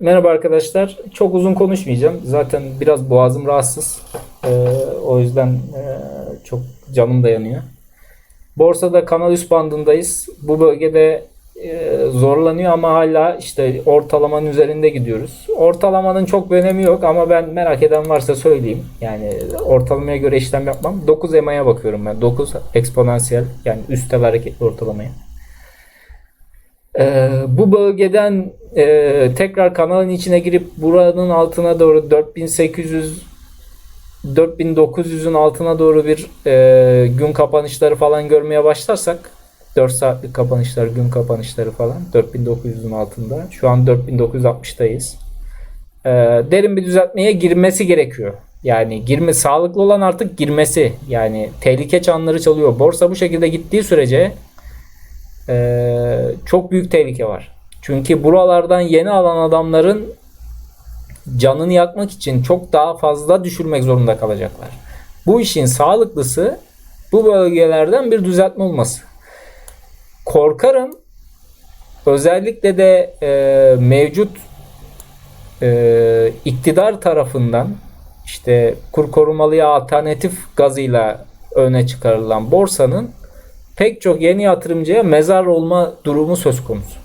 Merhaba arkadaşlar. Çok uzun konuşmayacağım. Zaten biraz boğazım rahatsız. Ee, o yüzden e, çok canım dayanıyor. Borsada kanal üst bandındayız. Bu bölgede e, zorlanıyor ama hala işte ortalamanın üzerinde gidiyoruz. Ortalamanın çok önemi yok ama ben merak eden varsa söyleyeyim. Yani ortalamaya göre işlem yapmam. 9 EMA'ya bakıyorum ben. 9 eksponansiyel yani üstel hareketli ortalamaya. Ee, bu bölgeden e, tekrar kanalın içine girip buranın altına doğru 4800 4900'ün altına doğru bir e, gün kapanışları falan görmeye başlarsak 4 saatlik kapanışlar, gün kapanışları falan 4900'ün altında. Şu an 4960'dayız. E, derin bir düzeltmeye girmesi gerekiyor. Yani girme sağlıklı olan artık girmesi. Yani tehlike çanları çalıyor. Borsa bu şekilde gittiği sürece ee, çok büyük tehlike var. Çünkü buralardan yeni alan adamların canını yakmak için çok daha fazla düşürmek zorunda kalacaklar. Bu işin sağlıklısı bu bölgelerden bir düzeltme olması. Korkarım özellikle de e, mevcut e, iktidar tarafından işte kur korumalıya alternatif gazıyla öne çıkarılan borsanın pek çok yeni yatırımcıya mezar olma durumu söz konusu.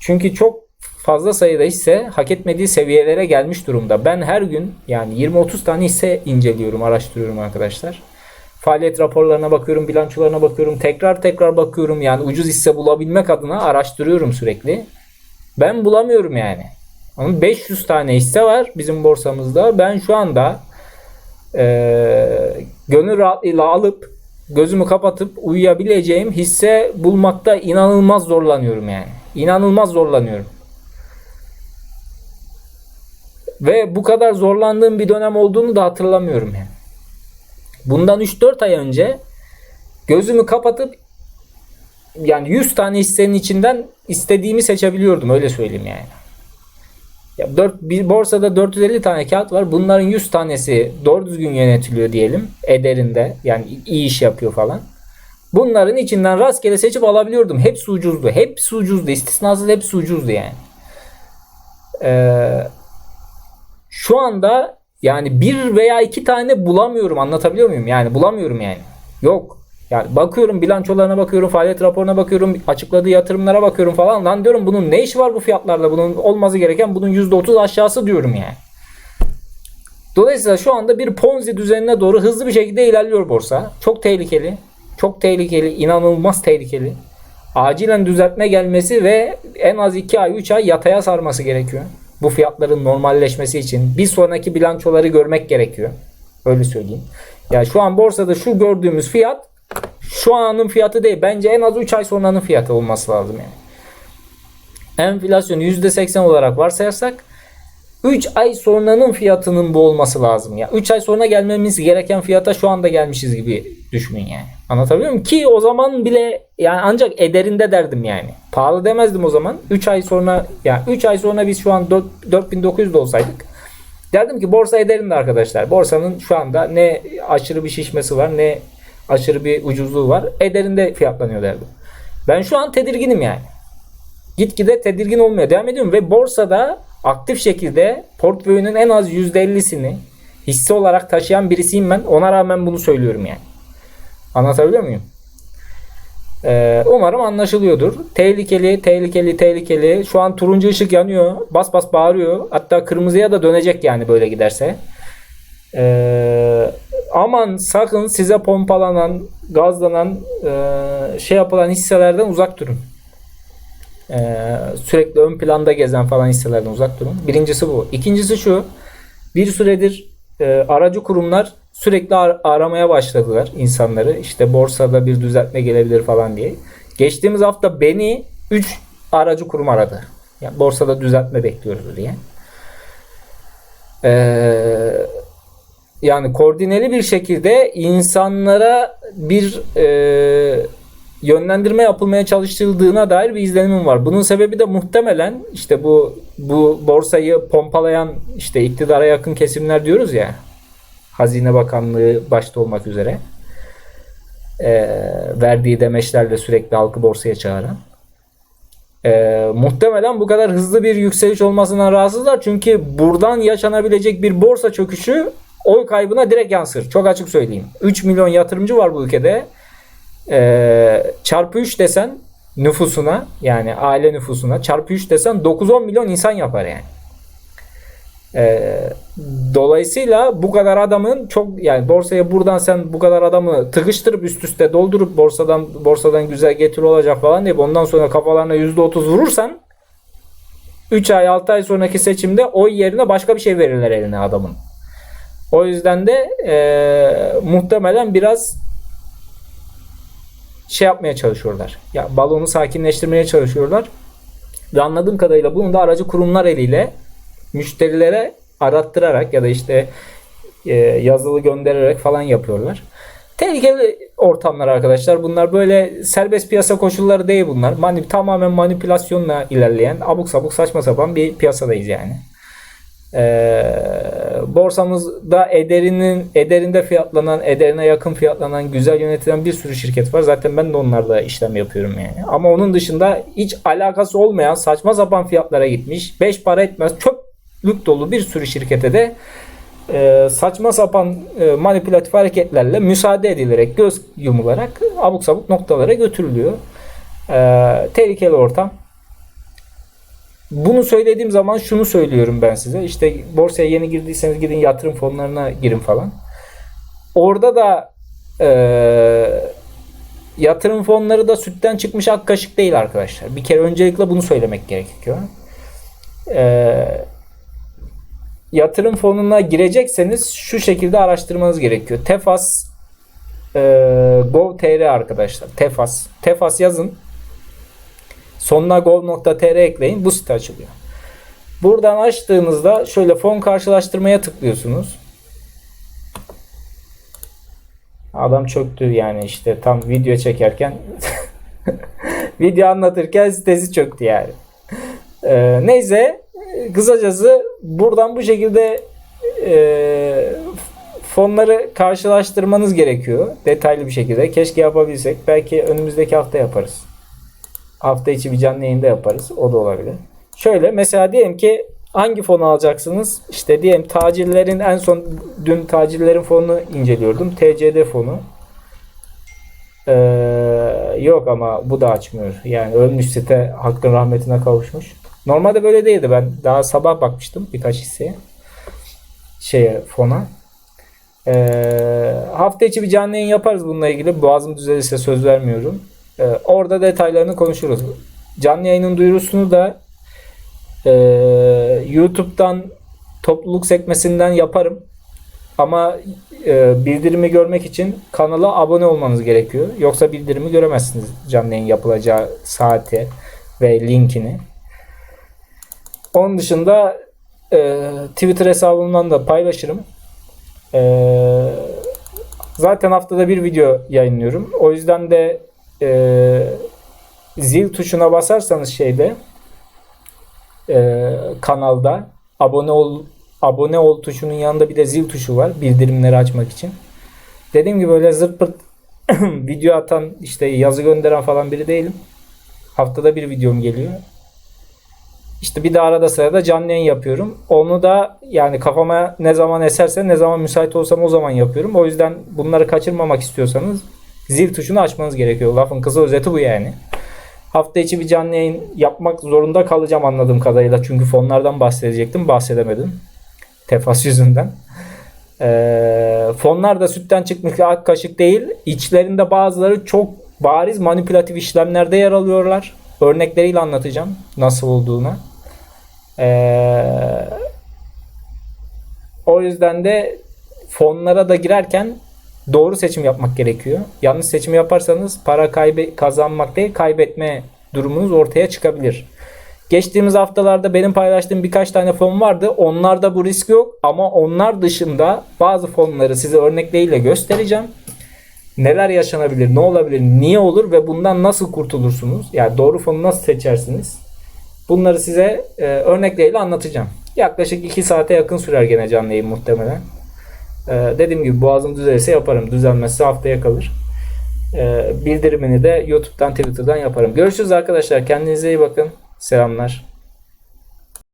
Çünkü çok fazla sayıda hisse hak etmediği seviyelere gelmiş durumda. Ben her gün yani 20-30 tane hisse inceliyorum, araştırıyorum arkadaşlar. Faaliyet raporlarına bakıyorum, bilançolarına bakıyorum, tekrar tekrar bakıyorum. Yani ucuz hisse bulabilmek adına araştırıyorum sürekli. Ben bulamıyorum yani. Ama 500 tane hisse var bizim borsamızda. Ben şu anda e, gönül rahatlığıyla alıp gözümü kapatıp uyuyabileceğim hisse bulmakta inanılmaz zorlanıyorum yani. İnanılmaz zorlanıyorum. Ve bu kadar zorlandığım bir dönem olduğunu da hatırlamıyorum yani. Bundan 3-4 ay önce gözümü kapatıp yani 100 tane hissenin içinden istediğimi seçebiliyordum öyle söyleyeyim yani. Ya 4, bir borsada 450 tane kağıt var. Bunların 100 tanesi doğru düzgün yönetiliyor diyelim. Ederinde yani iyi iş yapıyor falan. Bunların içinden rastgele seçip alabiliyordum. Hepsi ucuzdu. Hepsi ucuzdu. İstisnasız hepsi ucuzdu yani. Ee, şu anda yani bir veya iki tane bulamıyorum. Anlatabiliyor muyum? Yani bulamıyorum yani. Yok. Yani bakıyorum bilançolarına bakıyorum, faaliyet raporuna bakıyorum, açıkladığı yatırımlara bakıyorum falan. Lan diyorum bunun ne işi var bu fiyatlarla? Bunun olması gereken bunun %30 aşağısı diyorum yani. Dolayısıyla şu anda bir Ponzi düzenine doğru hızlı bir şekilde ilerliyor borsa. Çok tehlikeli. Çok tehlikeli. inanılmaz tehlikeli. Acilen düzeltme gelmesi ve en az 2 ay 3 ay yataya sarması gerekiyor. Bu fiyatların normalleşmesi için. Bir sonraki bilançoları görmek gerekiyor. Öyle söyleyeyim. Ya şu an borsada şu gördüğümüz fiyat şu anın fiyatı değil. Bence en az 3 ay sonranın fiyatı olması lazım yani. Enflasyonu %80 olarak varsayarsak 3 ay sonranın fiyatının bu olması lazım. Ya 3 ay sonra gelmemiz gereken fiyata şu anda gelmişiz gibi düşünün yani. Anlatabiliyor muyum? Ki o zaman bile yani ancak ederinde derdim yani. Pahalı demezdim o zaman. 3 ay sonra yani 3 ay sonra biz şu an 4, 4900'de olsaydık derdim ki borsa ederinde arkadaşlar. Borsanın şu anda ne aşırı bir şişmesi var ne aşırı bir ucuzluğu var. Ederinde fiyatlanıyor derdim. Ben şu an tedirginim yani. Gitgide tedirgin olmaya devam ediyorum ve borsada aktif şekilde portföyünün en az %50'sini hisse olarak taşıyan birisiyim ben. Ona rağmen bunu söylüyorum yani. Anlatabiliyor muyum? Ee, umarım anlaşılıyordur. Tehlikeli, tehlikeli, tehlikeli. Şu an turuncu ışık yanıyor. Bas bas bağırıyor. Hatta kırmızıya da dönecek yani böyle giderse. Ee, aman sakın size pompalanan, gazlanan, e, şey yapılan hisselerden uzak durun. Ee, sürekli ön planda gezen falan hisselerden uzak durun. Birincisi bu. İkincisi şu. Bir süredir e, aracı kurumlar sürekli ar- aramaya başladılar insanları. İşte borsada bir düzeltme gelebilir falan diye. Geçtiğimiz hafta beni 3 aracı kurum aradı. Yani borsada düzeltme bekliyoruz diye. Eee yani koordineli bir şekilde insanlara bir e, yönlendirme yapılmaya çalışıldığına dair bir izlenimim var. Bunun sebebi de muhtemelen işte bu bu borsayı pompalayan işte iktidara yakın kesimler diyoruz ya. Hazine Bakanlığı başta olmak üzere. E, verdiği demeçlerle sürekli halkı borsaya çağıran. Ee, muhtemelen bu kadar hızlı bir yükseliş olmasından rahatsızlar. Çünkü buradan yaşanabilecek bir borsa çöküşü oy kaybına direkt yansır. Çok açık söyleyeyim. 3 milyon yatırımcı var bu ülkede. Ee, çarpı 3 desen nüfusuna yani aile nüfusuna çarpı 3 desen 9-10 milyon insan yapar yani. Ee, dolayısıyla bu kadar adamın çok yani borsaya buradan sen bu kadar adamı tıkıştırıp üst üste doldurup borsadan borsadan güzel getiri olacak falan deyip ondan sonra kafalarına %30 vurursan 3 ay 6 ay sonraki seçimde oy yerine başka bir şey verirler eline adamın. O yüzden de e, muhtemelen biraz şey yapmaya çalışıyorlar. Ya balonu sakinleştirmeye çalışıyorlar. Ve anladığım kadarıyla bunu da aracı kurumlar eliyle müşterilere arattırarak ya da işte e, yazılı göndererek falan yapıyorlar. Tehlikeli ortamlar arkadaşlar. Bunlar böyle serbest piyasa koşulları değil bunlar. Mani, tamamen manipülasyonla ilerleyen abuk sabuk saçma sapan bir piyasadayız yani. Ee, borsamızda ederinin ederinde fiyatlanan, ederine yakın fiyatlanan, güzel yönetilen bir sürü şirket var. Zaten ben de onlarda işlem yapıyorum yani. Ama onun dışında hiç alakası olmayan saçma sapan fiyatlara gitmiş. 5 para etmez çöplük dolu bir sürü şirkete de e, saçma sapan e, manipülatif hareketlerle müsaade edilerek göz yumularak abuk sabuk noktalara götürülüyor. E, tehlikeli ortam. Bunu söylediğim zaman şunu söylüyorum ben size. İşte borsaya yeni girdiyseniz gidin yatırım fonlarına girin falan. Orada da e, yatırım fonları da sütten çıkmış ak kaşık değil arkadaşlar. Bir kere öncelikle bunu söylemek gerekiyor. E, yatırım fonuna girecekseniz şu şekilde araştırmanız gerekiyor. Tefas e, Gov.tr arkadaşlar. Tefas. Tefas yazın. Sonuna gov.tr ekleyin. Bu site açılıyor. Buradan açtığınızda şöyle fon karşılaştırmaya tıklıyorsunuz. Adam çöktü yani işte tam video çekerken video anlatırken sitesi çöktü yani. Ee, neyse kısacası buradan bu şekilde e, fonları karşılaştırmanız gerekiyor. Detaylı bir şekilde. Keşke yapabilsek. Belki önümüzdeki hafta yaparız. Hafta içi bir canlı yayında yaparız. O da olabilir. Şöyle mesela diyelim ki hangi fonu alacaksınız? İşte diyelim tacirlerin en son dün tacirlerin fonunu inceliyordum. TCD fonu. Ee, yok ama bu da açmıyor. Yani ölmüş site hakkın rahmetine kavuşmuş. Normalde böyle değildi. Ben daha sabah bakmıştım birkaç hisseye. Şeye fona. Ee, hafta içi bir canlı yayın yaparız bununla ilgili. Boğazım düzelirse söz vermiyorum. Ee, orada detaylarını konuşuruz. Canlı yayının duyurusunu da e, YouTube'dan topluluk sekmesinden yaparım. Ama e, bildirimi görmek için kanala abone olmanız gerekiyor. Yoksa bildirimi göremezsiniz canlı yayın yapılacağı saati ve linkini. Onun dışında e, Twitter hesabımdan da paylaşırım. E, zaten haftada bir video yayınlıyorum. O yüzden de e, zil tuşuna basarsanız şeyde e, kanalda abone ol abone ol tuşunun yanında bir de zil tuşu var bildirimleri açmak için. Dediğim gibi böyle zırt pırt video atan işte yazı gönderen falan biri değilim. Haftada bir videom geliyor. İşte bir de arada sırada canlı yayın yapıyorum. Onu da yani kafama ne zaman eserse ne zaman müsait olsam o zaman yapıyorum. O yüzden bunları kaçırmamak istiyorsanız zil tuşunu açmanız gerekiyor. Lafın kısa özeti bu yani. Hafta içi bir canlı yayın yapmak zorunda kalacağım anladığım kadarıyla. Çünkü fonlardan bahsedecektim. Bahsedemedim. Tefas yüzünden. Ee, fonlar da sütten çıkmış ak kaşık değil. İçlerinde bazıları çok bariz manipülatif işlemlerde yer alıyorlar. Örnekleriyle anlatacağım nasıl olduğunu. Ee, o yüzden de fonlara da girerken doğru seçim yapmak gerekiyor. Yanlış seçim yaparsanız para kaybe kazanmak değil kaybetme durumunuz ortaya çıkabilir. Geçtiğimiz haftalarda benim paylaştığım birkaç tane fon vardı. Onlarda bu risk yok ama onlar dışında bazı fonları size örnekleriyle göstereceğim. Neler yaşanabilir, ne olabilir, niye olur ve bundan nasıl kurtulursunuz? Yani doğru fonu nasıl seçersiniz? Bunları size e, örnekleriyle anlatacağım. Yaklaşık 2 saate yakın sürer gene canlı yayın muhtemelen. Ee, dediğim gibi boğazım düzelirse yaparım. Düzelmezse haftaya kalır. Ee, bildirimini de YouTube'dan Twitter'dan yaparım. Görüşürüz arkadaşlar. Kendinize iyi bakın. Selamlar.